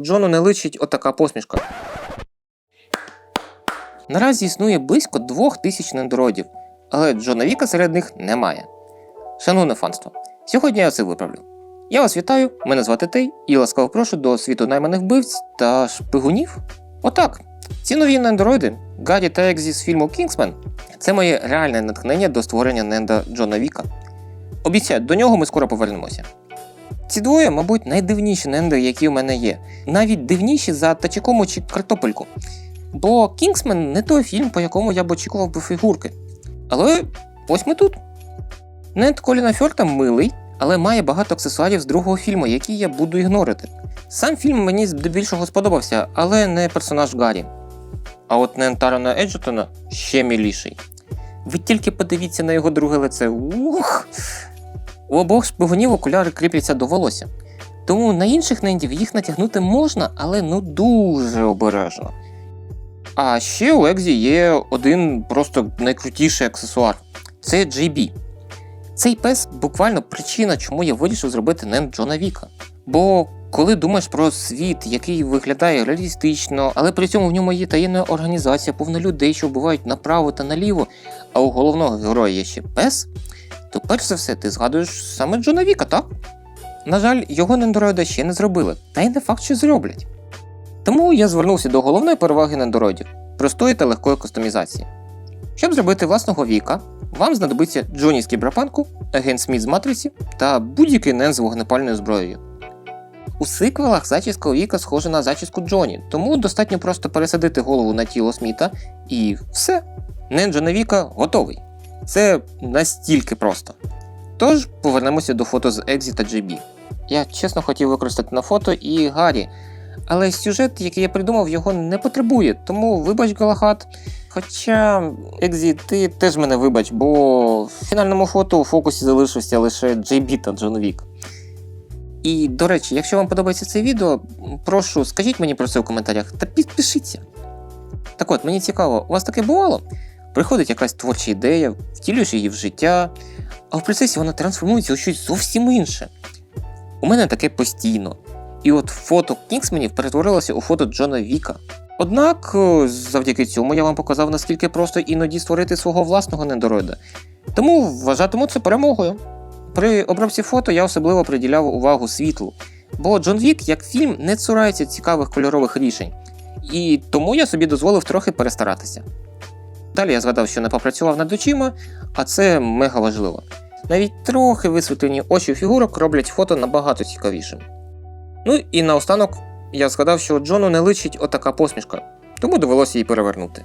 Джону не личить отака посмішка. Наразі існує близько двох тисяч нендородів, але Джона Віка серед них немає. Шановне фанство, сьогодні я це виправлю. Я вас вітаю, мене звати Тей, і ласкаво прошу до світу найманих вбивць та шпигунів. Отак, ці нові нендороїди, Гаді та Екзі з фільму Кінгсмен це моє реальне натхнення до створення ненда Джона Віка. Обіцяю, до нього ми скоро повернемося. Ці двоє, мабуть, найдивніші ненди, які у мене є. Навіть дивніші за Тачикому чи картопельку. Бо Кінгсмен не той фільм, по якому я б очікував би фігурки. Але ось ми тут. Нед Коліна Фьорта милий, але має багато аксесуарів з другого фільму, які я буду ігнорити. Сам фільм мені здебільшого сподобався, але не персонаж Гаррі. А от Нен Тарана Еджетона ще міліший. Ви тільки подивіться на його друге лице. Ух! У обох шпигунів окуляри кріпляться до волосся. Тому на інших нендів їх натягнути можна, але ну дуже обережно. А ще у Екзі є один просто найкрутіший аксесуар це JB. Цей пес буквально причина, чому я вирішив зробити нем Джона Віка. Бо коли думаєш про світ, який виглядає реалістично, але при цьому в ньому є таємна організація, повна людей, що вбивають направо та наліво, а у головного героя є ще пес, то перш за все ти згадуєш саме Джона Віка, так? На жаль, його нендороїда ще не зробили, та й не факт, що зроблять. Тому я звернувся до головної переваги нендороїдів простої та легкої кастомізації. Щоб зробити власного віка, вам знадобиться Джоні з кіберпанку, агент Сміт з матриці та будь-який нен з вогнепальною зброєю. У сиквелах зачіска Віка схожа на зачіску Джоні, тому достатньо просто пересадити голову на тіло Сміта і все. Нен Джона Віка готовий. Це настільки просто. Тож повернемося до фото з Екзі та JB. Я чесно хотів використати на фото і Гаррі, але сюжет, який я придумав, його не потребує, тому вибач Галахат. Хоча, Екзі, ти теж мене вибач, бо в фінальному фото у фокусі залишився лише JB та Джон Вік. І, до речі, якщо вам подобається це відео, прошу, скажіть мені про це в коментарях та підпишіться. Так от, мені цікаво, у вас таке бувало? Приходить якась творча ідея, втілюєш її в життя, а в процесі вона трансформується у щось зовсім інше. У мене таке постійно. І от фото Кінгсменів перетворилося у фото Джона Віка. Однак, завдяки цьому я вам показав, наскільки просто іноді створити свого власного недороїда. Тому вважатиму це перемогою. При обробці фото я особливо приділяв увагу світлу, бо Джон Вік, як фільм, не цурається цікавих кольорових рішень, і тому я собі дозволив трохи перестаратися. Далі я згадав, що не попрацював над очима, а це мега важливо. Навіть трохи висвітлені очі фігурок роблять фото набагато цікавішим. Ну і наостанок я згадав, що Джону не личить отака посмішка, тому довелося її перевернути.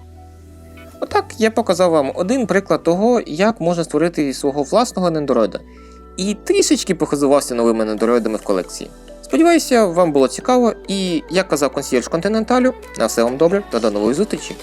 Отак я показав вам один приклад того, як можна створити свого власного нендороїда, і трішечки похизувався новими нендороїдами в колекції. Сподіваюся, вам було цікаво, і як казав консьєрж Континенталю, на все вам добре та до нової зустрічі!